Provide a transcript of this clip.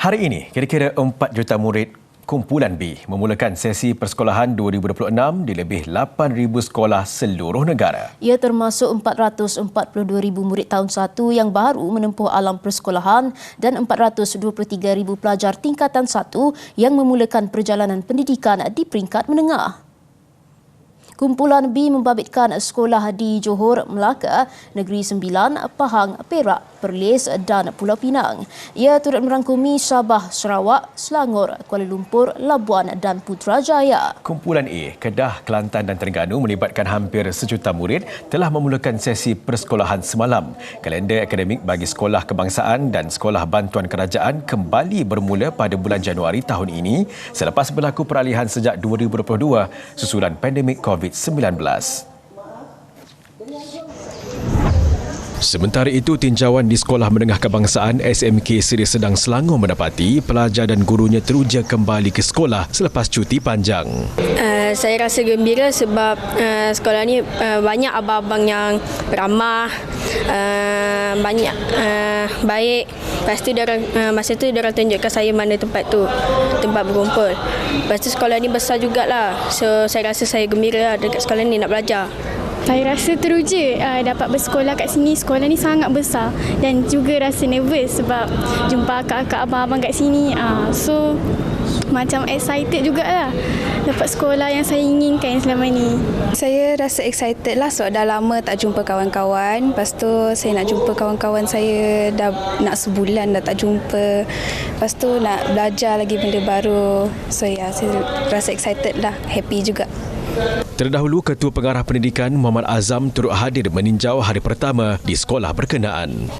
Hari ini, kira-kira 4 juta murid kumpulan B memulakan sesi persekolahan 2026 di lebih 8,000 sekolah seluruh negara. Ia termasuk 442,000 murid tahun 1 yang baru menempuh alam persekolahan dan 423,000 pelajar tingkatan 1 yang memulakan perjalanan pendidikan di peringkat menengah. Kumpulan B membabitkan sekolah di Johor, Melaka, Negeri Sembilan, Pahang, Perak, Perlis dan Pulau Pinang. Ia turut merangkumi Sabah, Sarawak, Selangor, Kuala Lumpur, Labuan dan Putrajaya. Kumpulan A, Kedah, Kelantan dan Terengganu melibatkan hampir sejuta murid telah memulakan sesi persekolahan semalam. Kalender akademik bagi sekolah kebangsaan dan sekolah bantuan kerajaan kembali bermula pada bulan Januari tahun ini selepas berlaku peralihan sejak 2022 susulan pandemik COVID-19. Sementara itu, tinjauan di Sekolah Menengah Kebangsaan SMK Seri Sedang Selangor mendapati pelajar dan gurunya teruja kembali ke sekolah selepas cuti panjang. Uh, saya rasa gembira sebab uh, sekolah ni uh, banyak abang-abang yang beramah, uh, banyak uh, baik. Lepas tu diorang, uh, masa tu diorang tunjukkan saya mana tempat tu, tempat berkumpul. Lepas tu sekolah ni besar jugalah. So saya rasa saya gembira lah dekat sekolah ni nak belajar. Saya rasa teruja uh, dapat bersekolah kat sini. Sekolah ni sangat besar dan juga rasa nervous sebab jumpa kakak abang-abang kat sini. Uh, so macam excited jugalah dapat sekolah yang saya inginkan selama ni. Saya rasa excited lah sebab dah lama tak jumpa kawan-kawan. Lepas tu saya nak jumpa kawan-kawan saya dah nak sebulan dah tak jumpa. Lepas tu nak belajar lagi benda baru. So ya, yeah, saya rasa excited lah, happy juga. Terdahulu, Ketua Pengarah Pendidikan Muhammad Azam turut hadir meninjau hari pertama di sekolah berkenaan.